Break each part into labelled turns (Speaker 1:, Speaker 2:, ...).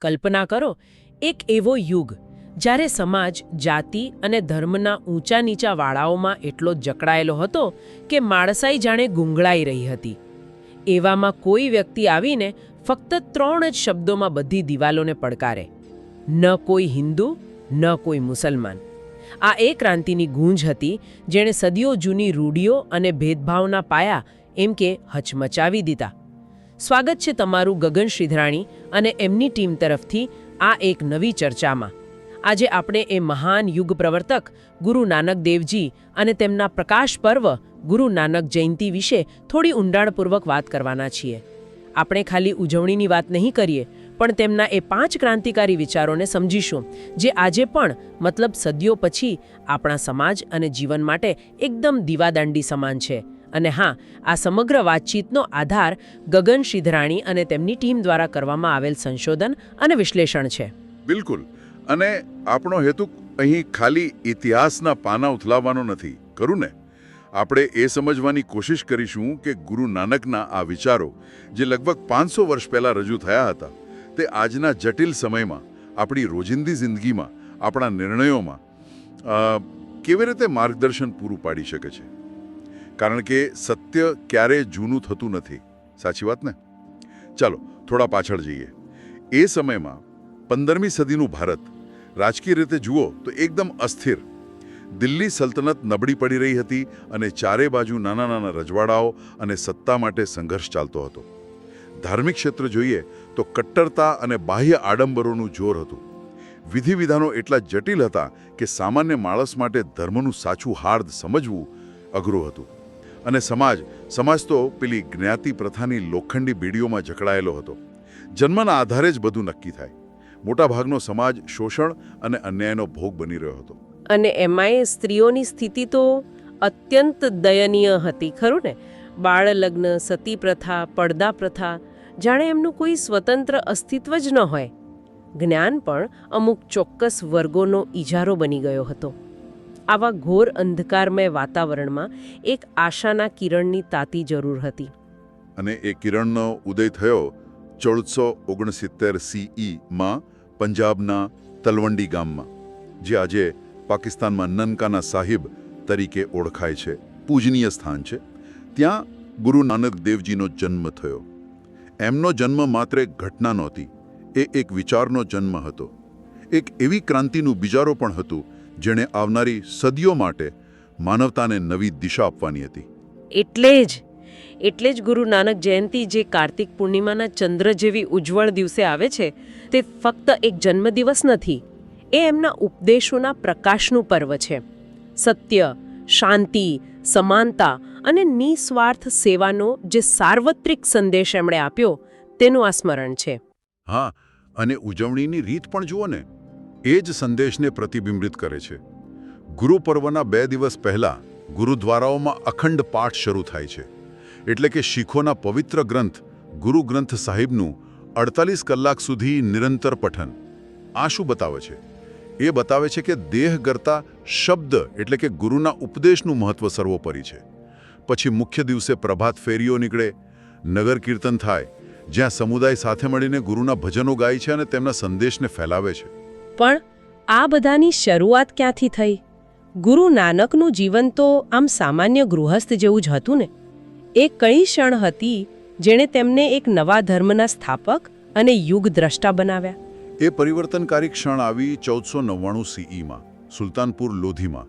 Speaker 1: કલ્પના કરો, એક એવો યુગ જ્યારે સમાજ, જાતિ અને ધર્મના ઊંચા નીચા વાળાઓમાં એટલો જકડાયેલો હતો કે માણસાઈ જાણે ગુંગળાઈ રહી હતી. એવામાં કોઈ વ્યક્તિ આવીને ફક્ત ત્રણ જ શબ્દોમાં બધી દિવાલોને પડકારે. ન કોઈ હિન્દુ, ન કોઈ મુસલમાન. આ એ ક્રાંતિની ગૂંજ હતી જેણે સદીઓ જૂની રૂઢિઓ અને ભેદભાવના પાયા એમ કે હચમચાવી દીધા. સ્વાગત છે તમારું ગગન શ્રીધરાણી અને એમની ટીમ તરફથી આ એક નવી ચર્ચામાં. આજે આપણે એ મહાન યુગ પ્રવર્તક ગુરુ નાનક દેવજી અને તેમના પ્રકાશ પર્વ ગુરુ નાનક જયંતિ વિશે થોડી ઊંડાણપૂર્વક વાત કરવાના છીએ. આપણે ખાલી ઉજવણીની વાત નહીં કરીએ, પણ તેમના એ પાંચ ક્રાંતિકારી વિચારોને સમજીશું, જે આજે પણ મતલબ સદીઓ પછી આપણા સમાજ અને જીવન માટે એકદમ દીવાદાંડી સમાન છે. અને હા, આ સમગ્ર વાતચીતનો આધાર ગગન સિધરાણી અને તેમની ટીમ દ્વારા કરવામાં આવેલ સંશોધન અને વિશ્લેષણ છે.
Speaker 2: બિલકુલ. અને આપણો હેતુ અહીં ખાલી ઇતિહાસના પાના ઉથલાવવાનો નથી, ખરું ને? આપણે એ સમજવાની કોશિશ કરીશું કે ગુરુ નાનકના આ વિચારો, જે લગભગ પાંચસો વર્ષ પહેલાં રજૂ થયા હતા, તે આજના જટિલ સમયમાં, આપણી રોજિંદી જિંદગીમાં, આપણા નિર્ણયોમાં કેવી રીતે માર્ગદર્શન પૂરું પાડી શકે છે? કારણ કે સત્ય ક્યારેય જૂનું થતું નથી. સાચી વાત ને? ચાલો, થોડા પાછળ જઈએ. એ સમયમાં પંદરમી સદીનું ભારત, રાજકીય રીતે જુઓ તો એકદમ અસ્થિર. દિલ્હી સલ્તનત નબળી પડી રહી હતી અને ચારે બાજુ નાના નાના રજવાડાઓ અને સત્તા માટે સંઘર્ષ ચાલતો હતો. ધાર્મિક ક્ષેત્ર જોઈએ તો કટ્ટરતા અને બાહ્ય આડંબરોનું જોર હતું. વિધિ વિધાનો એટલા જટિલ હતા કે સામાન્ય માણસ માટે ધર્મનું સાચું હાર્દ સમજવું અઘરું હતું. અને સમાજ સમાજ તો પેલી જ્ઞાતિ પ્રથાની લોખંડી બીડીઓમાં જકડાયેલો હતો. જન્મના આધારે જ બધું નક્કી થાય. મોટાભાગનો સમાજ શોષણ અને અન્યાયનો ભોગ બની રહ્યો હતો.
Speaker 1: અને એમાંય સ્ત્રીઓની સ્થિતિ તો અત્યંત દયનીય હતી, ખરું ને? બાળ લગ્ન સતી પ્રથા પડદા પ્રથા જાણે એમનું કોઈ સ્વતંત્ર અસ્તિત્વ જ ન હોય. જ્ઞાન પણ અમુક ચોક્કસ વર્ગોનો ઇજારો બની ગયો હતો. આવા ઘોર અંધકારમય વાતાવરણમાં એક આશાના કિરણની તાતી જરૂર હતી.
Speaker 2: અને એ કિરણનો ઉદય થયો ચૌદસો ઓગણસિત્તેર સીઈમાં પંજાબના તલવંડી ગામમાં, જે આજે પાકિસ્તાનમાં નનકાના સાહિબ તરીકે ઓળખાય છે, પૂજનીય સ્થાન છે. ત્યાં ગુરુ નાનક દેવજીનો જન્મ થયો. એમનો જન્મ માત્ર એક ઘટના નહોતી, એ એક વિચારનો જન્મ હતો. એક એવી ક્રાંતિનું બિજારો પણ હતું જેણે આવનારી સદીઓ માટે માનવતાને નવી દિશા આપવાની હતી.
Speaker 1: એટલે જ એટલે જ ગુરુ નાનક જયંતિ જે કાર્તિક પૂર્ણિમાના ચંદ્ર જેવી ઉજ્જવળ દિવસે આવે છે તે ફક્ત એક જન્મદિવસ નથી એ એમના ઉપદેશોના પ્રકાશનું પર્વ છે. સત્ય શાંતિ સમાનતા અને નિસ્વાર્થ સેવાનો જે સાર્વત્રિક સંદેશ એમણે આપ્યો તેનું આ સ્મરણ છે.
Speaker 2: હા અને ઉજવણીની રીત પણ જુઓ ને. એ જ સંદેશને પ્રતિબિંબિત કરે છે. ગુરુ પર્વના બે દિવસ પહેલાં ગુરુદ્વારાઓમાં અખંડ પાઠ શરૂ થાય છે. એટલે કે શીખોના પવિત્ર ગ્રંથ ગુરુ ગ્રંથ સાહિબનું અડતાલીસ કલાક સુધી નિરંતર પઠન. આ શું બતાવે છે. એ બતાવે છે કે દેહ કરતા શબ્દ એટલે કે ગુરુના ઉપદેશનું મહત્વ સર્વોપરી છે. પછી મુખ્ય દિવસે પ્રભાત ફેરીઓ નીકળે, નગર કીર્તન થાય, જ્યાં સમુદાય સાથે મળીને ગુરુના ભજનો ગાય છે અને તેમના સંદેશને ફેલાવે છે.
Speaker 1: પણ આ બધાની શરૂઆત ક્યાંથી થઈ? ગુરુ નાનકનું જીવન તો આમ સામાન્ય ગૃહસ્થ જેવું જ હતું ને. એ કઈ ક્ષણ હતી જેણે તેમને એક નવા ધર્મના સ્થાપક અને યુગ દ્રષ્ટા બનાવ્યા?
Speaker 2: એ પરિવર્તનકારી ક્ષણ આવી ચૌદસો નવ્વાણું સીઈમાં, સુલતાનપુર લોધીમાં.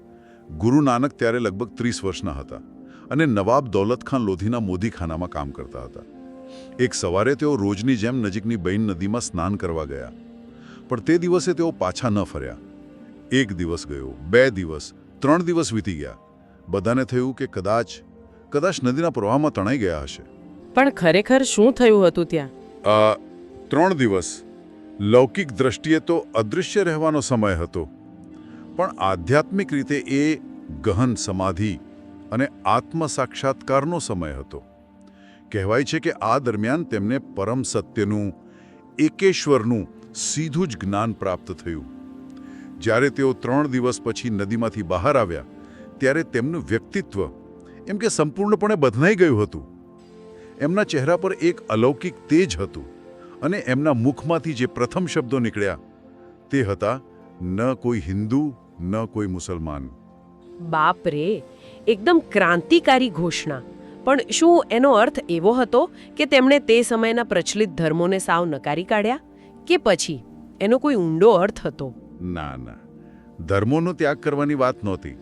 Speaker 2: ગુરુ નાનક ત્યારે લગભગ ત્રીસ વર્ષના હતા અને નવાબ દૌલતખાન લોધીના મોદીખાનામાં કામ કરતા હતા. એક સવારે તેઓ રોજની જેમ નજીકની બૈન નદીમાં સ્નાન કરવા ગયા. પણ તે દિવસે તેઓ પાછા ન ફર્યા. એક દિવસ ગયો બે દિવસ ત્રણ દિવસ વીતી ગયા. બધાને થયું કે કદાચ કદાચ નદીના પ્રવાહમાં તણાઈ ગયા હશે.
Speaker 1: પણ ખરેખર શું થયું હતું ત્યાં?
Speaker 2: ત્રણ દિવસ. લૌકિક દ્રષ્ટિએ તો અદૃશ્ય રહેવાનો સમય હતો. પણ આધ્યાત્મિક રીતે એ ગહન સમાધિ અને આત્મ સાક્ષાત્કારનો સમય હતો. કહેવાય છે કે આ દરમિયાન તેમને પરમ સત્યનું એકેશ્વરનું સીધું જ જ્ઞાન પ્રાપ્ત થયું. જ્યારે તેઓ ત્રણ દિવસ પછી નદીમાંથી બહાર આવ્યા, ત્યારે તેમનું વ્યક્તિત્વ, એમ કે સંપૂર્ણપણે બદલાઈ ગયું હતું. એમના ચહેરા પર એક અલૌકિક તેજ હતું અને એમના મુખમાંથી જે પ્રથમ શબ્દો નીકળ્યા, તે હતા, ન કોઈ હિન્દુ, ન કોઈ મુસલમાન.
Speaker 1: બાપ રે, એકદમ ક્રાંતિકારી ઘોષણા. પણ શું એનો અર્થ એવો હતો કે તેમણે તે સમયના પ્રચલિત ધર્મોને સાવ નકારી કાઢ્યા? કે પછી? એનો કોઈ ઊંડો અર્થ હતો?
Speaker 2: ના ના. ધર્મોનો ત્યાગ કરવાની વાત નહોતી.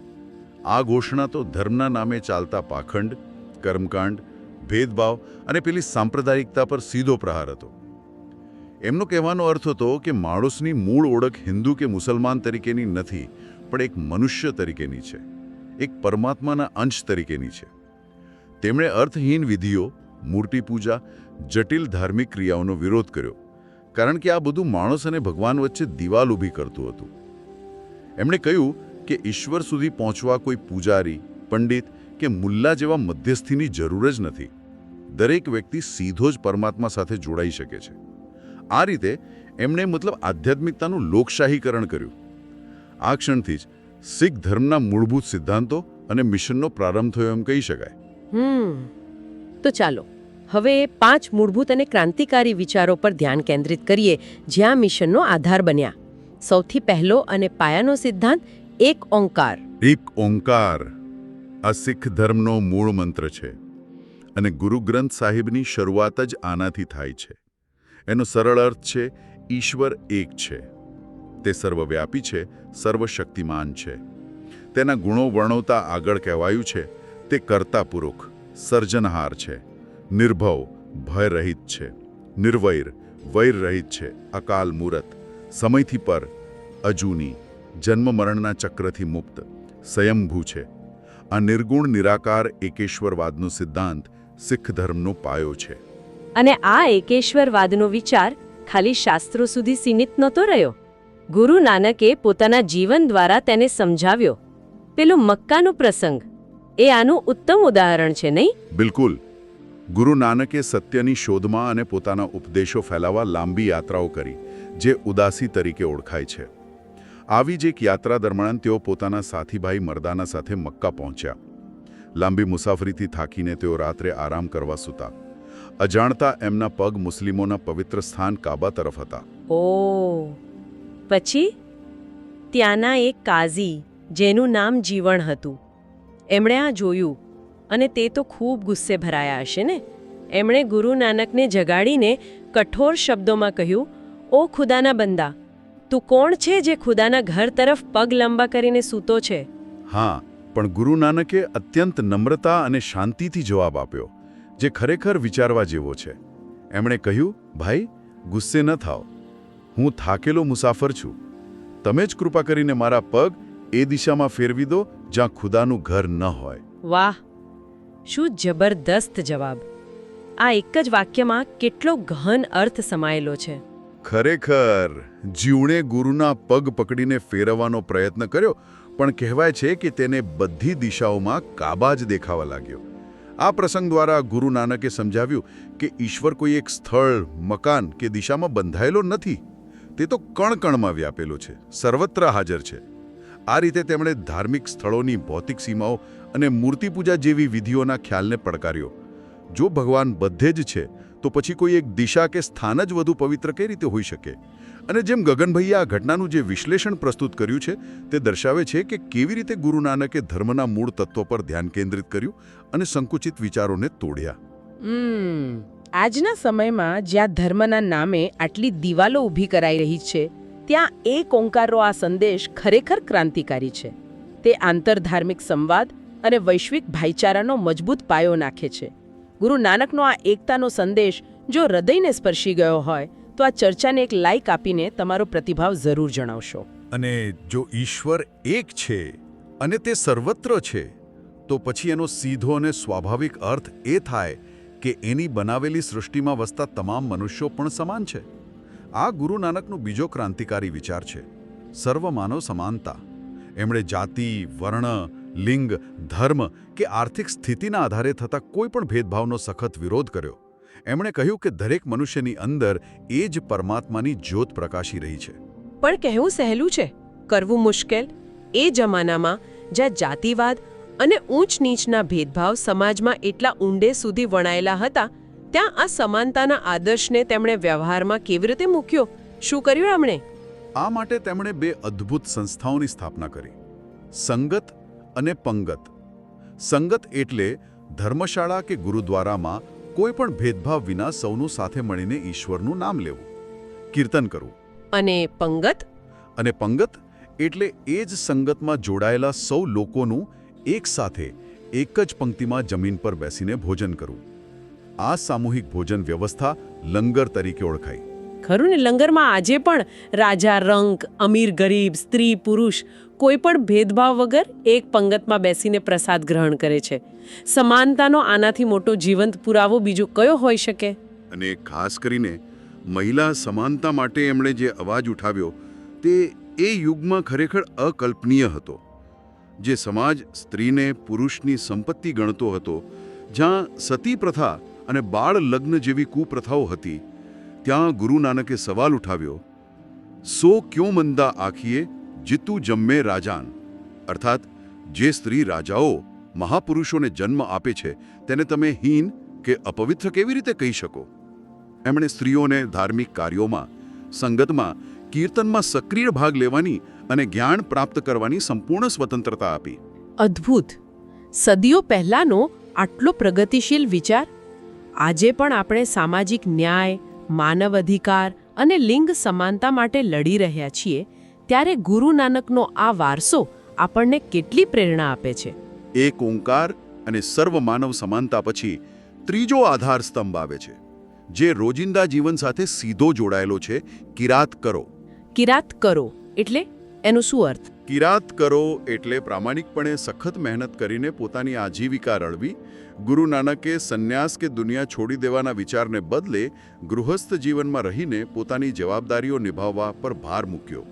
Speaker 2: આ ઘોષણા તો ધર્મના નામે ચાલતા પાખંડ, કર્મકાંડ, ભેદભાવ અને પેલી સાંપ્રદાયિકતા પર સીધો પ્રહાર હતો. એમનો કહેવાનો અર્થ હતો કે માણસની મૂળ ઓળખ હિન્દુ કે મુસલમાન તરીકેની નથી, પણ એક મનુષ્ય તરીકેની છે. એક પરમાત્માના અંશ તરીકેની છે. તેમણે અર્થહીન વિધિઓ મૂર્તિ પૂજા જટિલ ધાર્મિક ક્રિયાઓનો વિરોધ કર્યો. કારણ કે આ બધું માણસ અને ભગવાન વચ્ચે દિવાલ ઊભી કરતું હતું. એમણે કહ્યું કે ઈશ્વર સુધી પહોંચવા કોઈ પૂજારી, પંડિત કે મુલ્લા જેવા મધ્યસ્થીની જરૂર જ નથી. દરેક વ્યક્તિ સીધો જ પરમાત્મા સાથે જોડાઈ શકે છે. આ રીતે એમણે મતલબ આધ્યાત્મિકતાનું લોકશાહીકરણ કર્યું. આ ક્ષણથી જ શીખ ધર્મના મૂળભૂત સિદ્ધાંતો અને મિશનનો પ્રારંભ થયો એમ કહી શકાય.
Speaker 1: તો ચાલો હવે પાંચ મૂળભૂત અને ક્રાંતિકારી વિચારો પર ધ્યાન કેન્દ્રિત કરીએ, જ્યાં મિશનનો આધાર બન્યા. સૌથી પહેલો અને પાયાનો સિદ્ધાંત, એક ઓંકાર.
Speaker 2: એક ઓંકાર. આ શીખ ધર્મનો મૂળ મંત્ર છે. અને ગુરુ ગ્રંથ સાહિબની શરૂઆત જ આનાથી થાય છે. એનો સરળ અર્થ છે, ઈશ્વર એક છે. તે સર્વવ્યાપી છે, સર્વશક્તિમાન છે. તેના ગુણો વર્ણવતા આગળ કહેવાયું છે, તે કર્તાપૂર્વક, સર્જનહાર છે. નિર્ભવ ભયરહિત છે. નિર્વૈર વૈરરહિત છે. અકાલ મૂરત. સમયથી પર અજૂની જન્મ મરણના ચક્રથી મુક્ત સ્વયંભૂ છે. આ નિર્ગુણ નિરાકાર એકેશ્વરવાદનો સિદ્ધાંત શીખ ધર્મનો પાયો છે.
Speaker 3: અને આ એકેશ્વરવાદનો વિચાર ખાલી શાસ્ત્રો સુધી સીમિત નહોતો રહ્યો. ગુરુ નાનકે પોતાના જીવન દ્વારા તેને સમજાવ્યો. પેલો મક્કાનો પ્રસંગ. એ આનું ઉત્તમ ઉદાહરણ છે નહીં?
Speaker 2: બિલકુલ. ગુરુ નાનકે સત્યની શોધમાં અને પોતાના ઉપદેશો ફેલાવવા લાંબી યાત્રાઓ કરી, જે ઉદાસી તરીકે ઓળખાય છે. આવી જ એક યાત્રા દરમિયાન તેઓ પોતાના સાથીભાઈ મરદાના સાથે મક્કા પહોંચ્યા. લાંબી મુસાફરીથી થાકીને તેઓ રાત્રે આરામ કરવા સૂતા. અજાણતા એમના પગ મુસ્લિમોના પવિત્ર સ્થાન કાબા તરફ હતા.
Speaker 3: ઓ, પછી? ત્યાંના એક કાઝી, જેનું નામ જીવણ હતું. એમણે આ જોયું. અને તે તો ખૂબ ગુસ્સે ભરાયા હશે ને? એમણે ગુરુ નાનકને જગાડીને કઠોર શબ્દોમાં કહ્યું ઓ ખુદાના બંદા તું કોણ છે જે ખુદાના ઘર તરફ પગ લાંબા કરીને સૂતો છે?
Speaker 2: હા પણ ગુરુ નાનકે અત્યંત નમ્રતા અને શાંતિથી જવાબ આપ્યો જે ખરેખર વિચારવા જેવો છે. એમણે કહ્યું ભાઈ ગુસ્સે ન થાઓ હું થાકેલો મુસાફર છું. તમે જ કૃપા કરીને મારા પગ એ દિશામાં ફેરવી દો જ્યાં ખુદાનું ઘર ન હોય.
Speaker 3: વાહ શું જબરદસ્ત જવાબ? આ એક જ વાક્યમાં કેટલો ગહન અર્થ સમાયેલો છે.
Speaker 2: ખરેખર, જીવણે ગુરુના પગ પકડીને ફેરવવાનો પ્રયત્ન કર્યો, પણ કહેવાય છે કે તેને બધી દિશાઓમાં કાબા જ દેખાવા લાગ્યો. આ પ્રસંગ દ્વારા ગુરુ નાનકે સમજાવ્યું કે ઈશ્વર કોઈ એક સ્થળ, મકાન કે દિશામાં બંધાયેલો નથી. તે તો કણકણમાં વ્યાપેલો છે, સર્વત્ર હાજર છે. આ રીતે તેમણે ધાર્મિક સ્થળોની ભૌતિક સીમાઓ અને મૂર્તિ પૂજા જેવી વિધિઓના ખ્યાલને પડકાર્યો. જો ભગવાન બધે જ છે, તો પછી કોઈ એક દિશા કે સ્થાન જ વધુ પવિત્ર કઈ રીતે હોઈ શકે? અને જેમ ગગનભાઈએ આ ઘટનાનું જે વિશ્લેષણ પ્રસ્તુત કર્યું છે, તે દર્શાવે છે કે કેવી રીતે ગુરુ નાનકે ધર્મના મૂળ તત્વો પર ધ્યાન કેન્દ્રિત કર્યું અને સંકુચિત વિચારોને તોડ્યા.
Speaker 1: આજના સમયમાં જ્યાં ધર્મના નામે આટલી દિવાલો ઊભી કરાઈ રહી છે, ત્યાં એક ઓંકારનો આ સંદેશ ખરેખર ક્રાંતિકારી છે. તે આંતરધાર્મિક સંવાદ અને વૈશ્વિક ભાઈચારાનો મજબૂત પાયો નાખે છે. ગુરુ નાનકનો આ એકતાનો સંદેશ જો હૃદયને સ્પર્શી ગયો હોય, તો આ ચર્ચાને એક લાઈક આપીને તમારો પ્રતિભાવ જરૂર જણાવશો.
Speaker 2: અને જો ઈશ્વર એક છે અને તે સર્વત્ર છે, તો પછી એનો સીધો અને સ્વાભાવિક અર્થ એ થાય કે એની બનાવેલી સૃષ્ટિમાં વસતા તમામ મનુષ્યો પણ સમાન છે. આ ગુરુ નાનકનો બીજો ક્રાંતિકારી વિચાર છે. સર્વમાનવ સમાનતા. એમણે જાતિ, વર્ણ લિંગ ધર્મ કે આર્થિક સ્થિતિના આધારે થતા કોઈ પણ ભેદભાવનો સખત વિરોધ કર્યો. એમણે કહ્યું કે દરેક મનુષ્યની અંદર એ જ પરમાત્માની જ્યોત પ્રકાશી રહી છે.
Speaker 1: પણ કહેવું સહેલું છે. કરવું મુશ્કેલ. એ જમાનામાં જ્યાં જાતિવાદ અને ઊંચ નીચના ભેદભાવ સમાજમાં એટલા ઊંડે સુધી વણાયેલા હતા ત્યાં આ સમાનતાના આદર્શને તેમણે વ્યવહારમાં કેવી રીતે મૂક્યો? શું કર્યું એમણે?
Speaker 2: આ માટે તેમણે બે અદ્ભુત સંસ્થાઓની સ્થાપના કરી. સંગત અને પંગત. સંગત એટલે ધર્મશાળા કે ગુરુદ્વારામાં કોઈ પણ ભેદભાવ વિના સૌનું સાથે મળીને ઈશ્વરનું નામ લેવું. કીર્તન કરવું.
Speaker 1: અને પંગત?
Speaker 2: અને પંગત એટલે એ જ સંગતમાં જોડાયેલા સૌ લોકોનું એક સાથે એક જ પંક્તિમાં જમીન પર બેસીને ભોજન કરવું. આ સામૂહિક ભોજન વ્યવસ્થા લંગર તરીકે ઓળખાય.
Speaker 1: ખરું ને? લંગરમાં આજે પણ રાજા રંક, અમીર ગરીબ, સ્ત્રી, પુરુષ કોઈ પણ ભેદભાવ વગર એક પંગતમાં બેસીને પ્રસાદ ગ્રહણ કરે છે. સમાનતાનો આનાથી મોટો જીવંત પુરાવો બીજો કયો હોઈ શકે?
Speaker 2: અને ખાસ કરીને મહિલા સમાનતા માટે એમણે જે અવાજ ઉઠાવ્યો તે એ યુગમાં ખરેખર અકલ્પનીય હતો. જે સમાજ સ્ત્રીને પુરુષની સંપત્તિ ગણતો હતો, જ્યાં સતી પ્રથા અને બાળ લગ્ન જેવી કુપ્રથાઓ હતી ત્યાં ગુરુ નાનકે સવાલ ઉઠાવ્યો, સો ક્યો મંદા આખીએ જીતુ જમ્મે રાજાન? અર્થાત, જે સ્ત્રી રાજાઓ મહાપુરુષોને જન્મ આપે છે, તેને તમે હીન કે અપવિત્ર કેવી રીતે કહી શકો? એમણે સ્ત્રીઓને ધાર્મિક કાર્યોમાં, સંગતમાં, કીર્તનમાં સક્રિય ભાગ લેવાની અને જ્ઞાન પ્રાપ્ત કરવાની સંપૂર્ણ સ્વતંત્રતા આપી.
Speaker 1: અદ્ભુત! સદીઓ પહેલાંનો આટલો પ્રગતિશીલ વિચાર? આજે પણ આપણે સામાજિક ન્યાય માનવ અધિકાર અને લિંગ સમાનતા માટે લડી રહ્યા છીએ ત્યારે ગુરુ નાનકનો આ વારસો આપણને કેટલી પ્રેરણા આપે છે?
Speaker 2: એક ઓંકાર અને સર્વ માનવ સમાનતા પછી ત્રીજો આધાર સ્તંભ આવે છે જે રોજિંદા જીવન સાથે સીધો જોડાયેલો છે કિરાત કરો.
Speaker 1: કિરાત કરો એટલે એનો શું અર્થ?
Speaker 2: કિરાત કરો એટલે પ્રામાણિકપણે સખત મહેનત કરીને પોતાની આજીવિકા રળવી, ગુરુ નાનકે સંન્યાસ કે દુનિયા છોડી દેવાના વિચારને બદલે ગૃહસ્થ જીવનમાં રહીને પોતાની જવાબદારીઓ નિભાવવા પર ભાર મૂક્યો.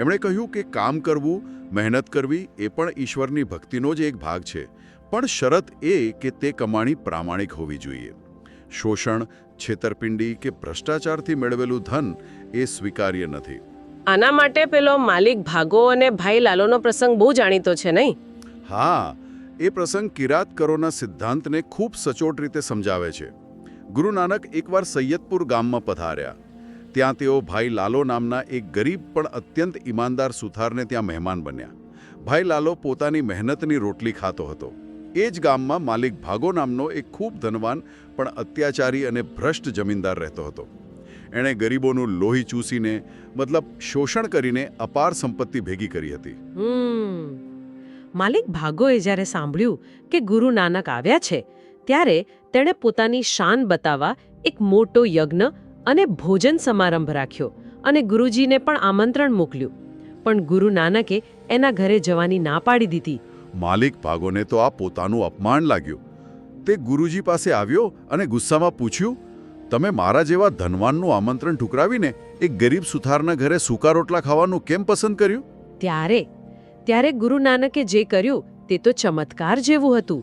Speaker 2: એમણે કહ્યું કે કામ કરવું, મહેનત કરવી એ પણ ઈશ્વરની ભક્તિનો જ એક ભાગ છે, પણ શરત એ કે તે કમાણી પ્રામાણિક હોવી જોઈએ. શોષણ, છેતરપિંડી કે ભ્રષ્ટાચારથી મેળવેલું ધન એ સ્વીકાર્ય નથી.
Speaker 1: આના માટે પેલો માલિક ભાગો અને ભાઈ લાલોનો પ્રસંગ બહુ જાણીતો છે, નહીં?
Speaker 2: હા, એ પ્રસંગ કિરાત કરોના સિદ્ધાંતને ખૂબ સચોટ રીતે સમજાવે છે. ગુરુ નાનક એકવાર સૈયદપુર ગામમાં પધાર્યા. ત્યાં તેઓ ભાઈ લાલો નામના એક ગરીબ પણ અત્યંત ઈમાનદાર સુથારને ત્યાં મહેમાન બન્યા. ભાઈ લાલો પોતાની મહેનતની રોટલી ખાતો હતો. એ જ ગામમાં માલિક ભાગો નામનો એક ખૂબ ધનવાન પણ અત્યાચારી અને ભ્રષ્ટ જમીનદાર રહેતો હતો. એણે ગરીબોનું લોહી ચૂસીને મતલબ શોષણ કરીને અપાર સંપત્તિ ભેગી કરી હતી.
Speaker 1: માલિક ભાગોએ જ્યારે સાંભળ્યું કે ગુરુ નાનક આવ્યા છે ત્યારે તેણે પોતાની શાન બતાવવા એક મોટો યજ્ઞ અને ભોજન સમારંભ રાખ્યો અને ગુરુજીને પણ આમંત્રણ મોકલ્યું. પણ ગુરુ નાનકે એના ઘરે જવાની ના પાડી દીધી.
Speaker 2: માલિક ભાગોને તો આ પોતાનું અપમાન લાગ્યું. તે ગુરુજી પાસે આવ્યો અને ગુસ્સામાં પૂછ્યું તમે મારા જેવા ધનવાનનું આમંત્રણ ઠુકરાવીને એક ગરીબ સુથારના ઘરે સૂકા રોટલા ખાવાનું કેમ પસંદ કર્યું?
Speaker 1: ત્યારે ત્યારે ગુરુ નાનકે જે કર્યું તે તો ચમત્કાર જેવું હતું.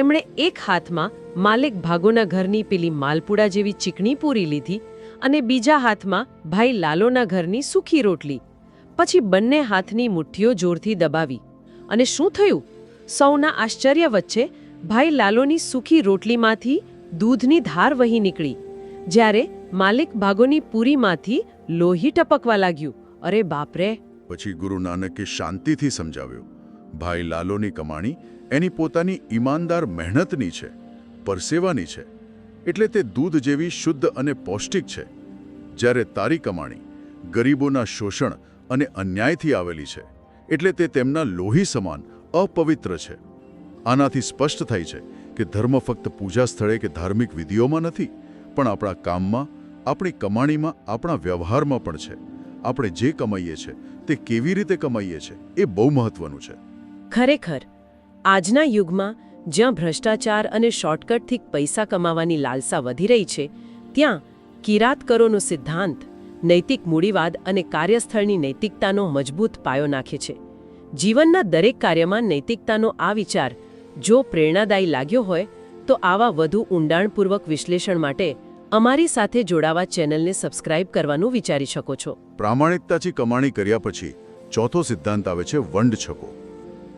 Speaker 1: એમણે એક હાથમાં માલિક ભાગોના ઘરની પેલી માલપુડા જેવી ચીકણી પૂરી લીધી અને બીજા હાથમાં ભાઈ લાલોના ઘરની સૂકી રોટલી. પછી બંને હાથની મુઠ્ઠીઓ જોરથી દબાવી. અને શું થયું? સૌના આશ્ચર્ય વચ્ચે ભાઈ લાલોની સૂકી રોટલીમાંથી દૂધની ધાર વહી નીકળી. જ્યારે માલિક ભાગોની પૂરીમાંથી લોહી ટપકવા લાગ્યું. અરે બાપરે!
Speaker 2: પછી ગુરુ નાનકે શાંતિથી સમજાવ્યું, ભાઈ લાલોની કમાણી એની પોતાની ઈમાનદાર મહેનતની છે, પરસેવાની છે, એટલે તે દૂધ જેવી શુદ્ધ અને પૌષ્ટિક છે. જ્યારે તારી કમાણી ગરીબોના શોષણ અને અન્યાયથી આવેલી છે, એટલે તે તેમના લોહી સમાન અપવિત્ર છે. આનાથી સ્પષ્ટ થાય છે કે ધર્મ ફક્ત પૂજા સ્થળે કે ધાર્મિક વિધિઓમાં નથી પણ આપણા કામમાં, આપણી કમાણીમાં, આપણા વ્યવહારમાં પણ છે. આપણે જે કમાઈએ છીએ તે કેવી રીતે કમાઈએ છીએ એ બહુ મહત્વનું છે.
Speaker 1: ખરેખર, આજના યુગમાં જ્યાં ભ્રષ્ટાચાર અને શોર્ટકટથી પૈસા કમાવાની લાલસા વધી રહી છે, ત્યાં કિરાત કરોનો સિદ્ધાંત, નૈતિક મૂડીવાદ અને કાર્યસ્થળની નૈતિકતાનો મજબૂત પાયો નાખે છે. જીવનના દરેક કાર્યમાં નૈતિકતાનો આ વિચાર, જો પ્રેરણાદાયી લાગ્યો હોય, તો આવા વધુ ઊંડાણપૂર્વક વિશ્લેષણ માટે અમારી સાથે જોડાવા ચેનલને સબસ્ક્રાઇબ કરવાનું વિચારી શકો છો.
Speaker 2: પ્રામાણિકતાથી કમાણી કર્યા પછી ચોથો સિદ્ધાંત આવે છે વંડ છકો.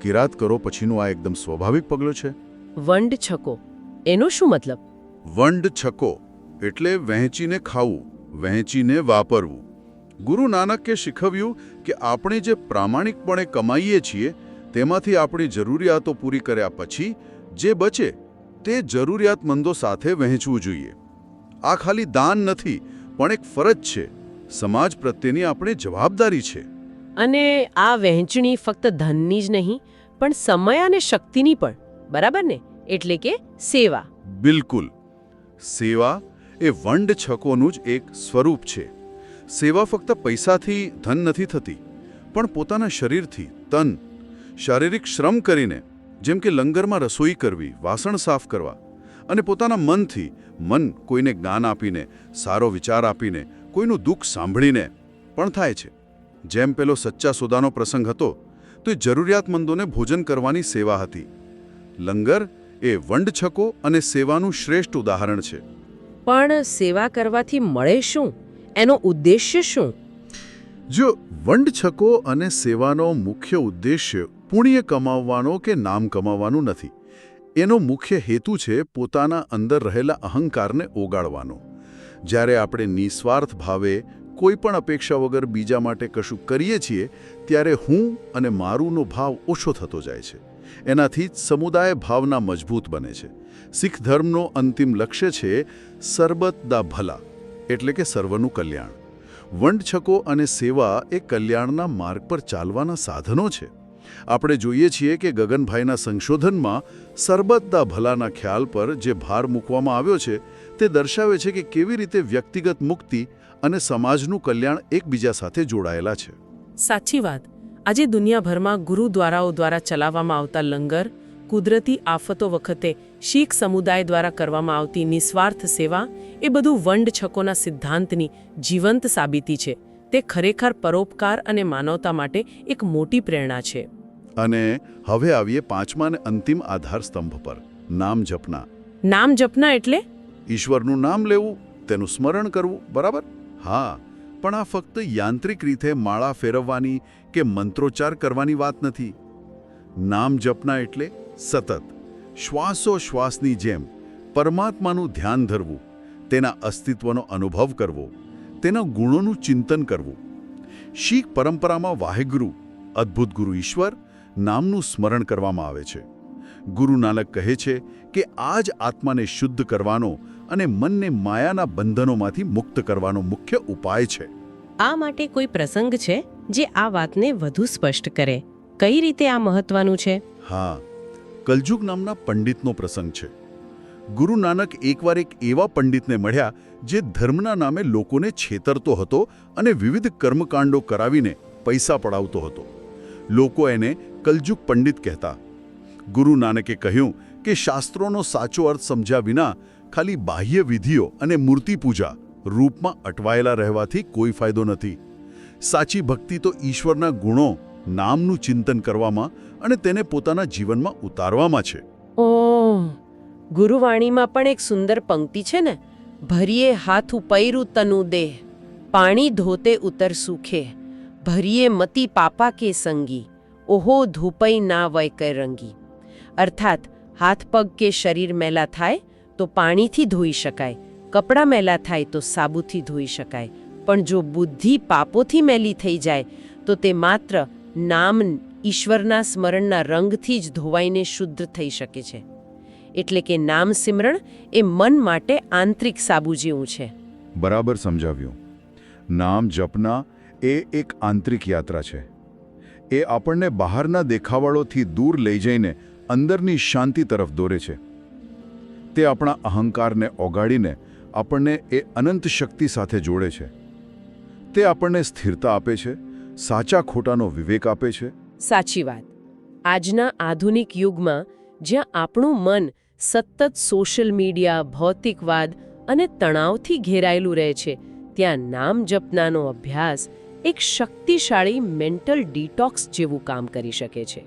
Speaker 2: કિરાત કરો પછીનું આ એકદમ સ્વાભાવિક પગલું છે?
Speaker 1: વંડ છકો. એનો શું મતલબ?
Speaker 2: વંડ છકો એટલે વહેંચીને ખાવું વહેંચીને વાપરવું. ગુરુ નાનકે શીખવ્યું કે આપણે જે પ્રામાણિકપણે કમાઈએ છીએ તેમાંથી આપણી જરૂરિયાતો પૂરી કર્યા પછી જે બચે તે જરૂરિયાતમંદો સાથે વહેંચવું જોઈએ. આ ખાલી દાન નથી પણ એક ફરજ છે. સમાજ પ્રત્યેની આપણે જવાબદારી છે.
Speaker 1: અને આ વહેંચણી ફક્ત ધનની જ નહીં પણ સમય અને શક્તિની પણ બરાબર ને? એટલે કે સેવા.
Speaker 2: બિલકુલ. સેવા એ વંડ છકોનું જ એક સ્વરૂપ છે. સેવા ફક્ત પૈસાથી ધન નથી થતી પણ પોતાના શરીરથી તન શારીરિક શ્રમ કરીને જેમ કે લંગરમાં રસોઈ કરવી વાસણ સાફ કરવા અને પોતાના મનથી મન કોઈને જ્ઞાન આપીને સારો વિચાર આપીને કોઈનું દુઃખ સાંભળીને પણ થાય છે. જેમ પેલો સચ્ચા સોદાનો પ્રસંગ હતો તો એ જરૂરિયાતમંદોને ભોજન કરવાની સેવા હતી. લંગર એ વંડ છકો અને સેવાનું શ્રેષ્ઠ ઉદાહરણ છે.
Speaker 1: પણ સેવા કરવાથી મળે શું? એનો ઉદ્દેશ્ય શું?
Speaker 2: જો વંડ છકો અને સેવાનો મુખ્ય ઉદ્દેશ્ય પુણ્ય કમાવવાનો કે નામ કમાવવાનું નથી એનો મુખ્ય હેતુ છે પોતાના અંદર રહેલા અહંકારને ઓગાળવાનો. જ્યારે આપણે નિસ્વાર્થ ભાવે કોઈ પણ અપેક્ષા વગર બીજા માટે કશું કરીએ છીએ, ત્યારે હું અને મારુંનો ભાવ ઓછો થતો જાય છે. એનાથી સમુદાય ભાવના મજબૂત બને છે. શીખ ધર્મનો અંતિમ લક્ષ્ય છે સરબત દા ભલા, એટલે કે સર્વનું કલ્યાણ. વંડછકો અને સેવા એ કલ્યાણના માર્ગ પર ચાલવાના સાધનો છે. આપણે જોઈએ છીએ કે ગગનભાઈના સંશોધનમાં સરબતદા ભલાના ખ્યાલ પર જે ભાર મૂકવામાં આવ્યો છે, તે દર્શાવે છે કે કેવી રીતે વ્યક્તિગત મુક્તિ અને સમાજનું કલ્યાણ એકબીજા સાથે જોડાયેલા છે.
Speaker 4: સાચી વાત. આજે દુનિયાભરમાં ગુરુદ્વારાઓ દ્વારા ચલાવવામાં આવતા લંગર, કુદરતી આફતો વખતે શીખ સમુદાય દ્વારા કરવામાં આવતી નિસ્વાર્થ સેવા એ બધું વંડ છકોના સિદ્ધાંતની જીવંત સાબિતી છે. તે ખરેખર પરોપકાર અને માનવતા માટે એક મોટી પ્રેરણા છે.
Speaker 2: અને હવે આવીએ પાંચમા અને અંતિમ આધાર સ્તંભ પર. નામ જપના.
Speaker 4: નામ જપના એટલે?
Speaker 2: ઈશ્વરનું નામ લેવું તેનું સ્મરણ કરવું બરાબર? હા પણ આ ફક્ત યાંત્રિક રીતે માળા ફેરવવાની કે મંત્રોચ્ચાર કરવાની વાત નથી. નામ જપના એટલે સતત. શ્વાસોશ્વાસની જેમ પરમાત્માનું ધ્યાન ધરવું તેના અસ્તિત્વનો અનુભવ કરવો તેના ગુણોનું ચિંતન કરવું. શીખ પરંપરામાં વાહેગુરુ અદ્ભુત ગુરુ ઈશ્વર નામનું સ્મરણ કરવામાં આવે છે. ગુરુ નાનક કહે છે કે આ જ આત્માને શુદ્ધ કરવાનો અને મનને માયાના બંધનોમાંથી મુક્ત કરવાનો મુખ્ય ઉપાય છે.
Speaker 1: આ માટે કોઈ પ્રસંગ છે જે આ વાતને વધુ સ્પષ્ટ કરે? કઈ રીતે આ મહત્વનું છે?
Speaker 2: હા કલજુગ નામના પંડિતનો પ્રસંગ છે. ગુરુ નાનક એકવાર એક એવા પંડિતને મળ્યા જે ધર્મના નામે લોકોને છેતરતો હતો અને વિવિધ કર્મકાંડો કરાવીને પૈસા પડાવતો હતો. લોકો એને કલજુગ પંડિત કહેતા. ગુરુ નાનકે કહ્યું કે શાસ્ત્રોનો સાચો અર્થ સમજ્યા વિના ખાલી બાહ્ય વિધિઓ અને મૂર્તિ પૂજા રૂપમાં અટવાયેલા રહેવાથી કોઈ ફાયદો નથી. સાચી ભક્તિ તો ઈશ્વરના ગુણો, નામનું ચિંતન કરવામાં અને તેને પોતાના જીવનમાં ઉતારવામાં છે.
Speaker 1: ગુરુવાણીમાં પણ એક સુંદર પંક્તિ છે ને? ભરીએ હાથ ઉપૈરું તનુ દેહ, પાણી ધોતે ઉતર સુખે, ભરીએ મતી પાપા કે સંગી. ઓહો ધૂપઈ ના વય રંગી. અર્થાત હાથ પગ કે શરીર મેલા થાય તો પાણીથી ધોઈ શકાય, કપડાં મેલા થાય તો સાબુથી ધોઈ શકાય. પણ જો બુદ્ધિ પાપોથી મેલી થઈ જાય, તો તે માત્ર નામ ઈશ્વરના સ્મરણના રંગથી જ ધોવાઈને શુદ્ધ થઈ શકે છે. એટલે કે નામ સિમરણ એ મન માટે આંતરિક સાબુ જેવું છે.
Speaker 2: બરાબર સમજાવ્યું. નામ જપના એ એક આંતરિક યાત્રા છે. એ આપણને બહારના દેખાવાળોથી દૂર લઈ જઈને અંદરની શાંતિ તરફ દોરે છે. તે આપણા અહંકારને ઓગાળીને આપણને એ અનંત શક્તિ સાથે જોડે છે. તે આપણને સ્થિરતા આપે છે, સાચા ખોટાનો વિવેક આપે છે.
Speaker 1: સાચી વાત. આજના આધુનિક યુગમાં જ્યાં આપણું મન સતત સોશિયલ મીડિયા, ભૌતિકવાદ અને તણાવથી ઘેરાયેલું રહે છે, ત્યાં નામ જપનાનો અભ્યાસ એક શક્તિશાળી મેન્ટલ ડિટોક્સ જેવું કામ કરી શકે છે.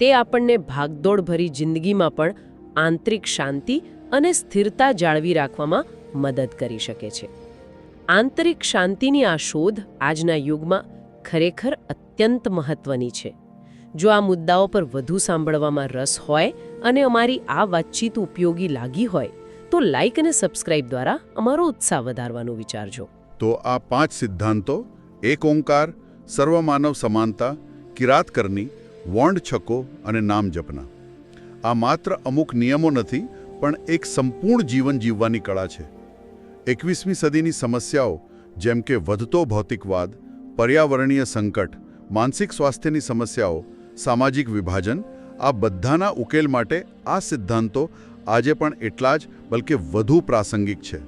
Speaker 1: તે આપણને ભાગદોડ ભરી જિંદગીમાં પણ આંતરિક શાંતિ અને સ્થિરતા જાળવી રાખવામાં મદદ કરી શકે છે. આંતરિક શાંતિની આ શોધ આજના યુગમાં ખરેખર અત્યંત મહત્વની છે. જો આ મુદ્દાઓ પર વધુ સાંભળવામાં રસ હોય અને અમારી આ વાતચીત ઉપયોગી લાગી હોય, તો લાઇક અને સબસ્ક્રાઇબ દ્વારા અમારો ઉત્સાહ વધારવાનું વિચારજો.
Speaker 2: તો આ પાંચ સિદ્ધાંતો એક ઓંકાર સર્વમાનવ સમાનતા કિરાતકરની વોંડ છકો અને નામ જપના. આ માત્ર અમુક નિયમો નથી, પણ એક સંપૂર્ણ જીવન જીવવાની કળા છે. એકવીસમી સદીની સમસ્યાઓ, જેમ કે વધતો ભૌતિકવાદ, પર્યાવરણીય સંકટ, માનસિક સ્વાસ્થ્યની સમસ્યાઓ, સામાજિક વિભાજન, આ બધાના ઉકેલ માટે આ સિદ્ધાંતો આજે પણ એટલા જ, બલકે વધુ પ્રાસંગિક છે.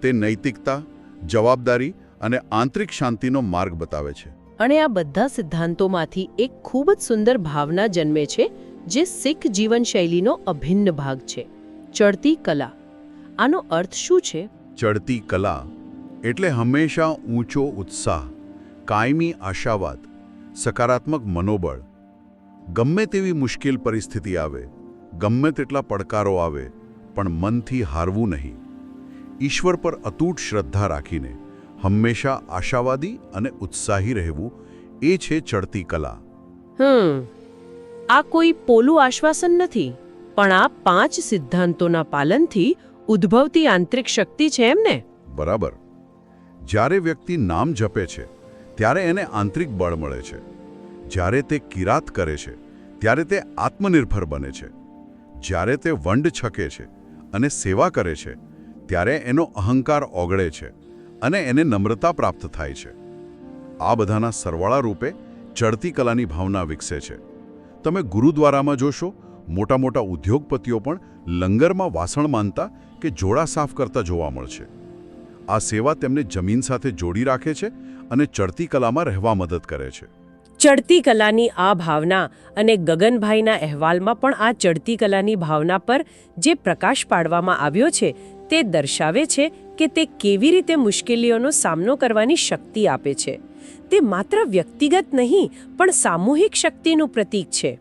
Speaker 2: તે નૈતિકતા, જવાબદારી અને આંતરિક શાંતિનો માર્ગ બતાવે છે.
Speaker 1: અને આ બધા સિદ્ધાંતોમાંથી એક ખૂબ જ સુંદર ભાવના જન્મે છે જે શીખ જીવનશૈલીનો અભિન્ન ભાગ છે. ચડતી કલા. આનો અર્થ શું છે?
Speaker 2: ચડતી કલા એટલે હંમેશા ઊંચો ઉત્સાહ કાયમી આશાવાદ સકારાત્મક મનોબળ. ગમે તેવી મુશ્કેલ પરિસ્થિતિ આવે ગમે તેટલા પડકારો આવે પણ મનથી હારવું નહીં. ઈશ્વર પર અતૂટ શ્રદ્ધા રાખીને હંમેશા આશાવાદી અને ઉત્સાહી રહેવું એ છે ચડતી કલા.
Speaker 1: હમ આ કોઈ પોલું આશ્વાસન નથી પણ આ પાંચ સિદ્ધાંતોના પાલનથી ઉદ્ભવતી આંતરિક શક્તિ છે એમને
Speaker 2: બરાબર. જ્યારે વ્યક્તિ નામ જપે છે ત્યારે એને આંતરિક બળ મળે છે. જ્યારે તે કિરાત કરે છે ત્યારે તે આત્મનિર્ભર બને છે. જ્યારે તે વંડ છકે છે અને સેવા કરે છે ત્યારે એનો અહંકાર ઓગળે છે. અને એને નમ્રતા પ્રાપ્ત થાય છે. આ બધાના સરવાળા રૂપે ચડતી કલાની ભાવના વિકસે છે. તમે ગુરુદ્વારામાં જોશો, મોટા મોટા ઉદ્યોગપતિઓ પણ લંગરમાં વાસણ માનતા કે જોડા સાફ કરતા જોવા મળશે. આ સેવા તેમને જમીન સાથે જોડી રાખે છે અને ચડતી કલામાં રહેવા મદદ કરે છે.
Speaker 1: ચડતી કલાની આ ભાવના અને ગગનભાઈના અહેવાલમાં પણ આ ચડતી કલાની ભાવના પર જે પ્રકાશ પાડવામાં આવ્યો છે, તે દર્શાવે છે કે તે કેવી રીતે મુશ્કેલીઓનો સામનો કરવાની શક્તિ આપે છે. તે માત્ર વ્યક્તિગત નહીં, પણ સામૂહિક શક્તિનું પ્રતીક છે.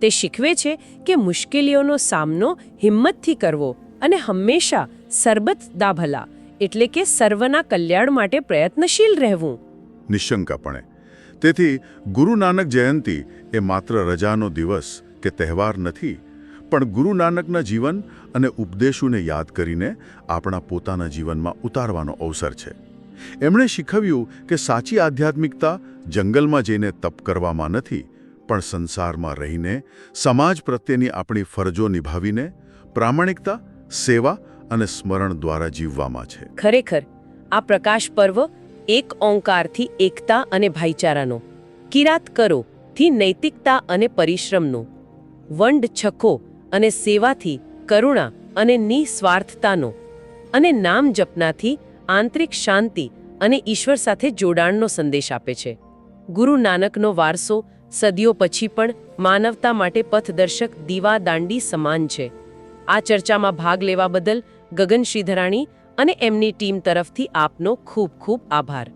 Speaker 1: તે શીખવે છે કે મુશ્કેલીઓનો સામનો હિંમતથી કરવો અને હંમેશા સરબત દા ભલા એટલે કે સર્વના કલ્યાણ માટે પ્રયત્નશીલ રહેવું.
Speaker 2: નિશંકપણે. તેથી ગુરુ નાનક જયંતી એ માત્ર રજાનો દિવસ કે તહેવાર નથી પણ ગુરુ નાનકના જીવન અને ઉપદેશોને યાદ કરીને આપણા પોતાના જીવનમાં ઉતારવાનો અવસર છે. એમણે શીખવ્યું કે સાચી આધ્યાત્મિકતા જંગલમાં જઈને તપ કરવામાં નથી, પણ સંસારમાં રહીને, સમાજ પ્રત્યેની આપણી ફરજો નિભાવીને, પ્રામાણિકતા, સેવા અને સ્મરણ દ્વારા જીવવામાં છે.
Speaker 1: ખરેખર, આ પ્રકાશ પર્વ એક ઓંકારથી એકતા અને ભાઈચારાનો, કિરાત કરો થી નૈતિકતા અને પરિશ્રમનો, વંડ છકો અને સેવાથી કરુણા અને નિસ્વાર્થતાનો અને નામ જપનાથી આંતરિક શાંતિ અને ઈશ્વર સાથે જોડાણનો સંદેશ આપે છે. ગુરુ નાનકનો વારસો સદીઓ પછી પણ માનવતા માટે પથદર્શક દીવા દાંડી સમાન છે. આ ચર્ચામાં ભાગ લેવા બદલ ગગન શ્રીધરાણી અને એમની ટીમ તરફથી આપનો ખૂબ ખૂબ આભાર.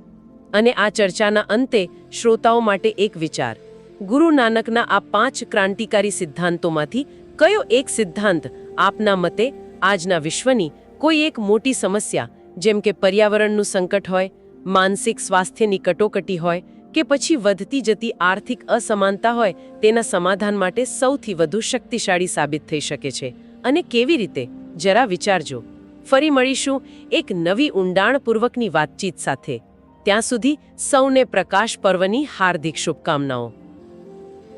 Speaker 1: અને આ ચર્ચાના અંતે શ્રોતાઓ માટે એક વિચાર. ગુરુ નાનકના આ પાંચ ક્રાંતિકારી સિદ્ધાંતોમાંથી કયો એક સિદ્ધાંત આપના મતે આજના વિશ્વની કોઈ એક મોટી સમસ્યા, જેમ કે પર્યાવરણનું સંકટ હોય, માનસિક સ્વાસ્થ્યની કટોકટી હોય, કે પછી વધતી જતી આર્થિક અસમાનતા હોય, તેના સમાધાન માટે સૌથી વધુ શક્તિશાળી સાબિત થઈ શકે છે. અને કેવી રીતે? જરા વિચારજો. ફરી મળીશું એક નવી ઊંડાણપૂર્વકની વાતચીત સાથે. ત્યાં સુધી સૌને પ્રકાશ પર્વની હાર્દિક શુભકામનાઓ.